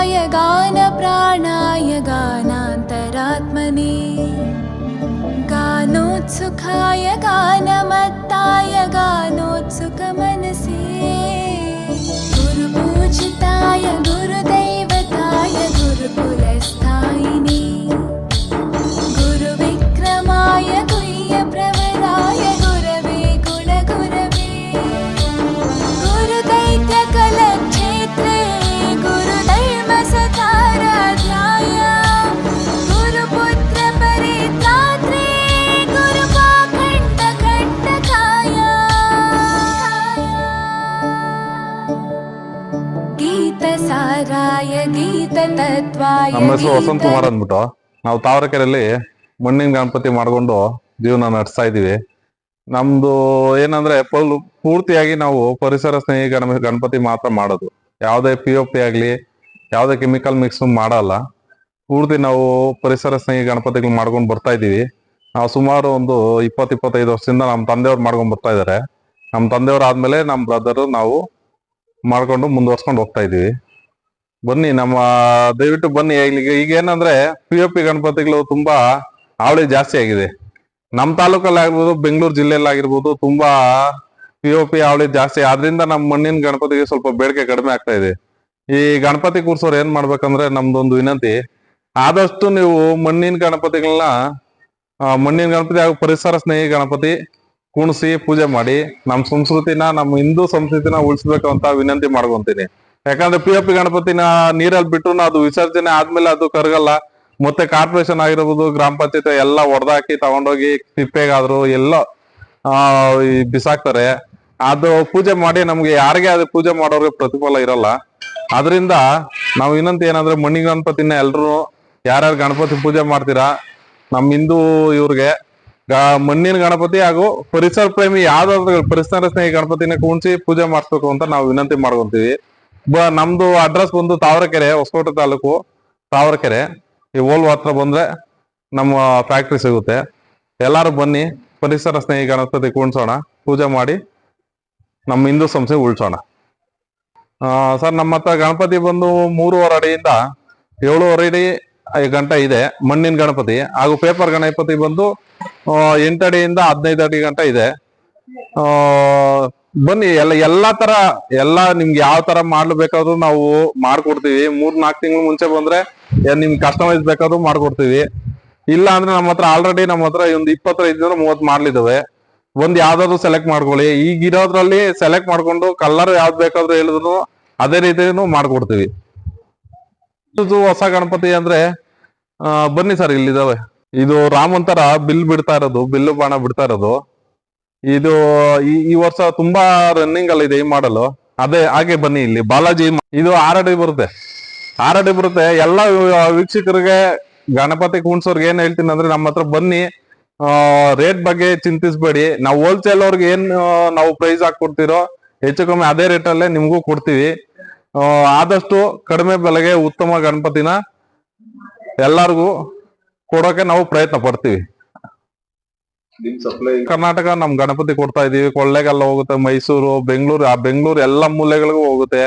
गानचतुराय गानप्राणाय गानान्तरात्मने। गानोत्सुखाय गानमत्ताय गानोत्सुकमनसे ನಮ್ಮ ಹೆಸರು ವಸಂತ್ ಕುಮಾರ್ ಅಂದ್ಬಿಟ್ಟು. ನಾವು ತಾವರೆಕೆರೆಯಲ್ಲಿ ಮಣ್ಣಿನ ಗಣಪತಿ ಮಾಡ್ಕೊಂಡು ಜೀವನ ನಡೆಸ್ತಾ ಇದೀವಿ ನಮ್ದು ಏನಂದ್ರೆ ಪೂರ್ತಿಯಾಗಿ ನಾವು ಪರಿಸರ ಸ್ನೇಹಿ ಗಣ ಗಣಪತಿ ಮಾತ್ರ ಮಾಡೋದು. ಯಾವುದೇ ಪಿ ಒ ಪಿ ಆಗ್ಲಿ ಯಾವುದೇ ಕೆಮಿಕಲ್ ಮಿಕ್ಸ್ ಮಾಡಲ್ಲ. ಪೂರ್ತಿ ನಾವು ಪರಿಸರ ಸ್ನೇಹಿ ಗಣಪತಿಗಳು ಮಾಡ್ಕೊಂಡು ಬರ್ತಾ ಇದೀವಿ ನಾವು ಸುಮಾರು ಒಂದು ಇಪ್ಪತ್ ಇಪ್ಪತ್ತೈದು ವರ್ಷದಿಂದ ನಮ್ಮ ತಂದೆಯವ್ರು ಮಾಡ್ಕೊಂಡು ಬರ್ತಾ ಇದಾರೆ ನಮ್ಮ ತಂದೆಯವ್ರು ಆದಮೇಲೆ ನಮ್ಮ ಬ್ರದರ್ ನಾವು ಮಾಡ್ಕೊಂಡು ಮುಂದುವರ್ಸ್ಕೊಂಡು ಹೋಗ್ತಾ ಇದೀವಿ ಬನ್ನಿ, ನಮ್ಮ ದಯವಿಟ್ಟು ಬನ್ನಿ. ಈಗ ಈಗ ಏನಂದ್ರೆ ಪಿ ಪಿ ಗಣಪತಿಗಳು ತುಂಬಾ ಹಾವಳಿ ಜಾಸ್ತಿ ಆಗಿದೆ. ನಮ್ಮ ತಾಲೂಕಲ್ಲಿ ಆಗಿರ್ಬೋದು ಬೆಂಗಳೂರು ಜಿಲ್ಲೆಯಲ್ಲಿ ಆಗಿರ್ಬೋದು ತುಂಬಾ ಪಿ ಒ ಪಿ ಹಾವಳಿ ಜಾಸ್ತಿ. ಆದ್ರಿಂದ ನಮ್ಮ ಮಣ್ಣಿನ ಗಣಪತಿಗೆ ಸ್ವಲ್ಪ ಬೇಡಿಕೆ ಕಡಿಮೆ ಆಗ್ತಾ ಇದೆ. ಈ ಗಣಪತಿ ಕೂರ್ಸೋರು ಏನ್ ಮಾಡ್ಬೇಕಂದ್ರೆ ನಮ್ದೊಂದು ವಿನಂತಿ. ಆದಷ್ಟು ನೀವು ಮಣ್ಣಿನ ಗಣಪತಿಗಳನ್ನ ಮಣ್ಣಿನ ಗಣಪತಿ ಹಾಗೂ ಪರಿಸರ ಸ್ನೇಹಿ ಗಣಪತಿ ಕುಣಿಸಿ ಪೂಜೆ ಮಾಡಿ ನಮ್ಮ ಸಂಸ್ಕೃತಿನ ನಮ್ಮ ಹಿಂದೂ ಸಂಸ್ಕೃತಿನ ಉಳಿಸ್ಬೇಕು ಅಂತ ವಿನಂತಿ ಮಾಡ್ಕೊಂತೀನಿ. ಯಾಕಂದ್ರೆ ಪಿ ಎಫ್ ಗಣಪತಿನ ನೀರಲ್ಲಿ ಬಿಟ್ಟು ಅದು ವಿಸರ್ಜನೆ ಆದ್ಮೇಲೆ ಅದು ಕರಗಲ್ಲ. ಮತ್ತೆ ಕಾರ್ಪೊರೇಷನ್ ಆಗಿರ್ಬೋದು, ಗ್ರಾಮ ಪಂಚಾಯತ್ ಎಲ್ಲ ಹೊಡೆದಾಕಿ ತಗೊಂಡೋಗಿ ತಿಪ್ಪೆಗಾದ್ರು ಎಲ್ಲ ಬಿಸಾಕ್ತಾರೆ. ಅದು ಪೂಜೆ ಮಾಡಿ ನಮ್ಗೆ ಯಾರಿಗೆ ಅದು ಪೂಜೆ ಮಾಡೋರಿಗೆ ಪ್ರತಿಫಲ ಇರಲ್ಲ. ಅದರಿಂದ ನಾವು ಇನ್ನೊಂದು ಏನಂದ್ರೆ ಮಣ್ಣಿ ಗಣಪತಿನ ಎಲ್ರು ಯಾರ್ಯಾರು ಗಣಪತಿ ಪೂಜೆ ಮಾಡ್ತೀರಾ ನಮ್ಮ ಹಿಂದೂ ಇವ್ರಿಗೆ ಮಣ್ಣಿನ ಗಣಪತಿ ಹಾಗೂ ಪರಿಸರ ಪ್ರೇಮಿ ಯಾವ್ದಾದ್ರು ಪರಿಸರ ಸ್ನೇಹಿ ಗಣಪತಿನ ಕೂಣಿಸಿ ಪೂಜೆ ಮಾಡಿಸ್ಬೇಕು ಅಂತ ನಾವು ವಿನಂತಿ ಮಾಡ್ಕೊಂತೀವಿ. ನಮ್ದು ಅಡ್ರೆಸ್ ಬಂದು ತಾವರಕೆರೆ, ಹೊಸಕೋಟೆ ತಾಲೂಕು ತಾವರಕೆರೆ. ಈ ಓಲ್ವ ಹತ್ರ ಬಂದ್ರೆ ನಮ್ಮ ಫ್ಯಾಕ್ಟ್ರಿ ಸಿಗುತ್ತೆ. ಎಲ್ಲಾರು ಬನ್ನಿ, ಪರಿಸರ ಸ್ನೇಹಿ ಗಣಪತಿ ಕುಣಿಸೋಣ ಪೂಜೆ ಮಾಡಿ ನಮ್ಮ ಹಿಂದೂ ಸಂಸ್ಥೆ ಉಳಿಸೋಣ. ಸರ್, ನಮ್ಮ ಹತ್ರ ಗಣಪತಿ ಬಂದು ಮೂರುವರೆ ಅಡಿಯಿಂದ ಏಳುವರೆ ಅಡಿ ಗಂಟೆ ಇದೆ, ಮಣ್ಣಿನ ಗಣಪತಿ. ಹಾಗೂ ಪೇಪರ್ ಗಣಪತಿ ಬಂದು ಎಂಟು ಅಡಿಯಿಂದ ಹದಿನೈದು ಅಡಿ ಗಂಟೆ ಇದೆ. ಬನ್ನಿ, ಎಲ್ಲ, ಎಲ್ಲಾ ತರ, ಎಲ್ಲಾ ನಿಮ್ಗೆ ಯಾವ ತರ ಮಾಡ್ಬೇಕಾದ್ರೂ ನಾವು ಮಾಡ್ಕೊಡ್ತೀವಿ. ಮೂರ್, ನಾಲ್ಕು ತಿಂಗಳು ಮುಂಚೆ ಬಂದ್ರೆ ನಿಮ್ಗೆ ಕಸ್ಟಮೈಸ್ ಬೇಕಾದ್ರು ಮಾಡ್ಕೊಡ್ತೀವಿ. ಇಲ್ಲ ಅಂದ್ರೆ ನಮ್ಮ ಹತ್ರ ಆಲ್ರೆಡಿ ನಮ್ಮ ಹತ್ರ ಒಂದು ಇದ್ರೆ ಮೂವತ್ ಮಾಡ್ಲಿದ್ದಾವೆ ಒಂದ್ ಯಾವ್ದಾದ್ರು ಸೆಲೆಕ್ಟ್ ಮಾಡ್ಕೊಳ್ಳಿ. ಈಗ ಇರೋದ್ರಲ್ಲಿ ಸೆಲೆಕ್ಟ್ ಮಾಡ್ಕೊಂಡು ಕಲರ್ ಯಾವ್ದು ಬೇಕಾದ್ರೂ ಹೇಳಿದ್ರು ಅದೇ ರೀತಿನೂ ಮಾಡ್ಕೊಡ್ತೀವಿ. ಹೊಸ ಗಣಪತಿ ಅಂದ್ರೆ ಬನ್ನಿ ಸರ್, ಇಲ್ಲಿದಾವೆ. ಇದು ರಾಮಂತರ ಬಿಲ್ ಬಿಡ್ತಾ ಇರೋದು, ಬಿಲ್ಲು ಬಾಣ ಬಿಡ್ತಾ ಇರೋದು. ಇದು ಈ ವರ್ಷ ತುಂಬಾ ರನ್ನಿಂಗ್ ಅಲ್ಲಿ ಇದೆ ಈ ಮಾಡಲು ಅದೇ ಹಾಗೆ ಬನ್ನಿ ಇಲ್ಲಿ. ಬಾಲಾಜಿ ಇದು ಆರಡಿ ಬರುತ್ತೆ. ಆರಡಿ ಬರುತ್ತೆ. ಎಲ್ಲ ವೀಕ್ಷಕರಿಗೆ, ಗಣಪತಿ ಕುಣ್ಸೋರ್ಗೆ ಏನ್ ಹೇಳ್ತೀನಿ ಅಂದ್ರೆ ನಮ್ಮ ಹತ್ರ ಬನ್ನಿ. ರೇಟ್ ಬಗ್ಗೆ ಚಿಂತಿಸ್ಬೇಡಿ. ನಾವು ಹೋಲ್ಸೇಲ್ ಅವ್ರಿಗೆ ಏನ್ ನಾವು ಪ್ರೈಸ್ ಹಾಕೊಡ್ತಿರೋ ಹೆಚ್ಚು ಕಮ್ಮಿ ಅದೇ ರೇಟ್ ಅಲ್ಲೇ ನಿಮ್ಗೂ ಕೊಡ್ತೀವಿ. ಆದಷ್ಟು ಕಡಿಮೆ ಬೆಲೆಗೆ ಉತ್ತಮ ಗಣಪತಿನ ಎಲ್ಲರಿಗೂ ಕೊಡೋಕೆ ನಾವು ಪ್ರಯತ್ನ ಪಡ್ತೀವಿ. ಕರ್ನಾಟಕ ನಮ್ ಗಣಪತಿ ಕೊಡ್ತಾ ಇದೀವಿ. ಕೊಳ್ಳೇಗಾಲ ಹೋಗುತ್ತೆ ಮೈಸೂರು ಬೆಂಗಳೂರು ಆ ಬೆಂಗಳೂರು ಎಲ್ಲ ಮೂಲೆಗಳಿಗೂ ಹೋಗುತ್ತೆ.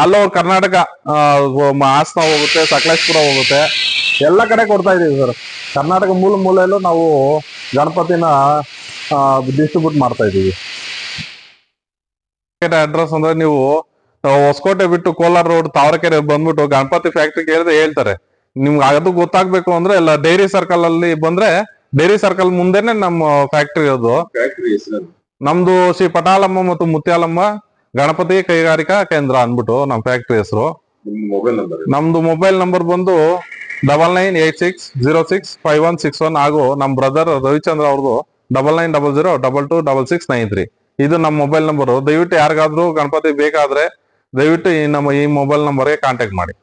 ಆಲ್ ಓವರ್ ಕರ್ನಾಟಕ ಹಾಸನ ಹೋಗುತ್ತೆ ಸಕಲೇಶ್ಪುರ ಹೋಗುತ್ತೆ. ಎಲ್ಲ ಕಡೆ ಕೊಡ್ತಾ ಇದೀವಿ ಸರ್ ಕರ್ನಾಟಕ ಮೂಲ ಮೂಲೆಯಲ್ಲೂ ನಾವು ಗಣಪತಿನ ಡಿಸ್ಟ್ರಿಬ್ಯೂಟ್ ಮಾಡ್ತಾ ಇದೀವಿ. ಅಡ್ರೆಸ್ ಅಂದ್ರೆ ನೀವು ಹೊಸಕೋಟೆ ಬಿಟ್ಟು ಕೋಲಾರ ರೋಡ್ ತಾವರೆಕೆರೆ ಬಂದ್ಬಿಟ್ಟು ಗಣಪತಿ ಫ್ಯಾಕ್ಟ್ರಿ ಕೇಳಿದ್ರೆ ಹೇಳ್ತಾರೆ. ನಿಮ್ಗೆ ಅದು ಗೊತ್ತಾಗ್ಬೇಕು ಅಂದ್ರೆ ಎಲ್ಲ ಡೈರಿ ಸರ್ಕಲ್ ಅಲ್ಲಿ ಬಂದ್ರೆ ಡೈರಿ ಸರ್ಕಲ್ ಮುಂದೆನೆ ನಮ್ಮ ಫ್ಯಾಕ್ಟ್ರಿ ಇರೋದು. ಫ್ಯಾಕ್ಟರಿ ಹೆಸರು ನಮ್ದು ಶ್ರೀ ಪಟಾಲಮ್ಮ ಮತ್ತು ಮುತ್ಯಾಲಮ್ಮ ಗಣಪತಿ ಕೈಗಾರಿಕಾ ಕೇಂದ್ರ ಅಂದ್ಬಿಟ್ಟು ನಮ್ಮ ಫ್ಯಾಕ್ಟರಿ ಹೆಸರು. ನಿಮ್ ಮೊಬೈಲ್ ನಂಬರ್ ನಮ್ದು ಮೊಬೈಲ್ ನಂಬರ್ ಬಂದು double nine eight six zero six five one six one ಹಾಗೂ ನಮ್ಮ ಬ್ರದರ್ ರವಿಚಂದ್ರ ಅವ್ರದ್ದು double nine double zero double two double six nine three ಇದು ನಮ್ಮ ಮೊಬೈಲ್ ನಂಬರು ದಯವಿಟ್ಟು ಯಾರಿಗಾದ್ರೂ ಗಣಪತಿ ಬೇಕಾದ್ರೆ ದಯವಿಟ್ಟು ಈ ನಮ್ಮ ಈ ಮೊಬೈಲ್ ನಂಬರ್ಗೆ ಕಾಂಟ್ಯಾಕ್ಟ್ ಮಾಡಿ.